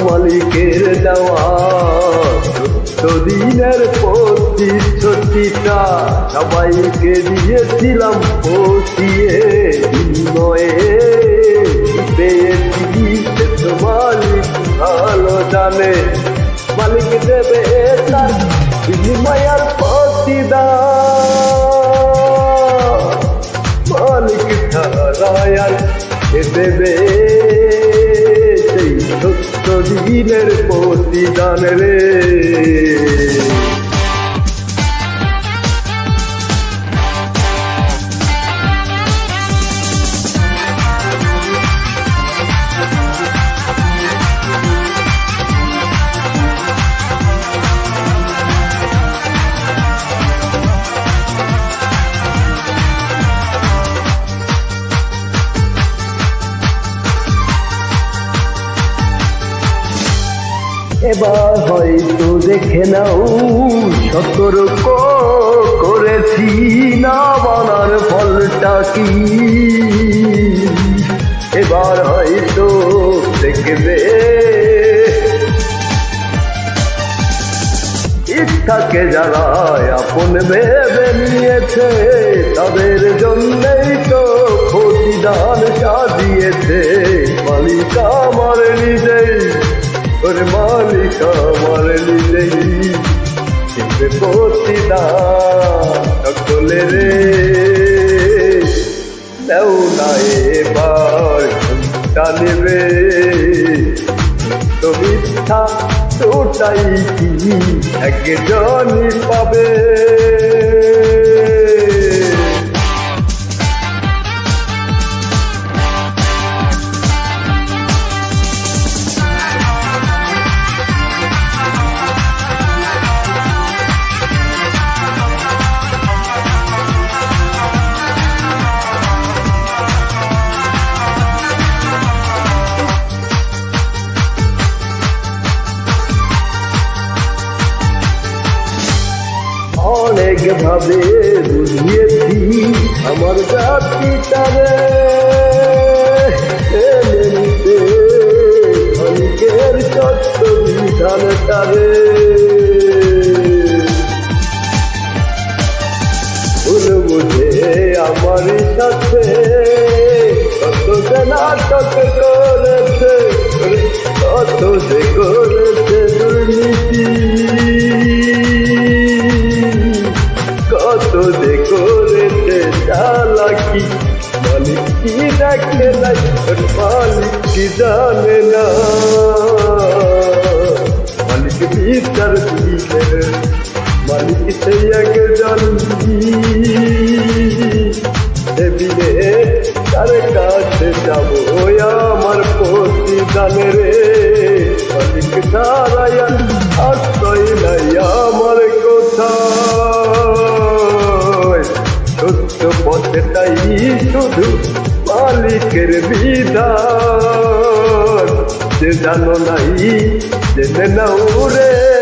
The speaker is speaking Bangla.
মালিকের দেওয়া। দিনের প্রতিশ্রুতিটা সবাইকে দিয়েছিলাম পচিয়ে বিনয়ে পেয়েছি মালিক, ভালো জানে। মালিক দেবে তার বিনিময়ের প্রতিদান। মালিক কে দেবে সেই দিনের প্রতিদান রে। এবার হয়তো দেখে নাও, সতর্ক করেছি না বানার ফলটা কি। এবার হয়তো দেখবে। ইচ্ছাকে যারা আপন ভেবে নিয়েছে, তাদের জন্যই তো প্রতিদান সাজিয়েছে। মালিক আমার নিজেই ওর মালিক আমার নিজেই দিবে প্রতিদান সকলে রে। দেও না এবার চিন্তা নেবে। তো মিথ্যা তোটাই কি একজনই পাবে। অনেক ভাবে বুঝিয়েছি, আমার জাতিটারে এমনিতে অনেকের সত্য বিধানটারে ভুল বুঝে আমার সাথে কত যে নাটক করেছে, কত যে করেছে জানে না মালিক বিচার দিলে মালিক সেই একজন দেবিরে তার কাছে যাব আমার প্রতিদান রে মালিক তারাই আশ্রয় নাই আমার কোথায় সত্য পথেটাই শুধু মালিকের বিধান যে জানো নাই জেনে নাও রে।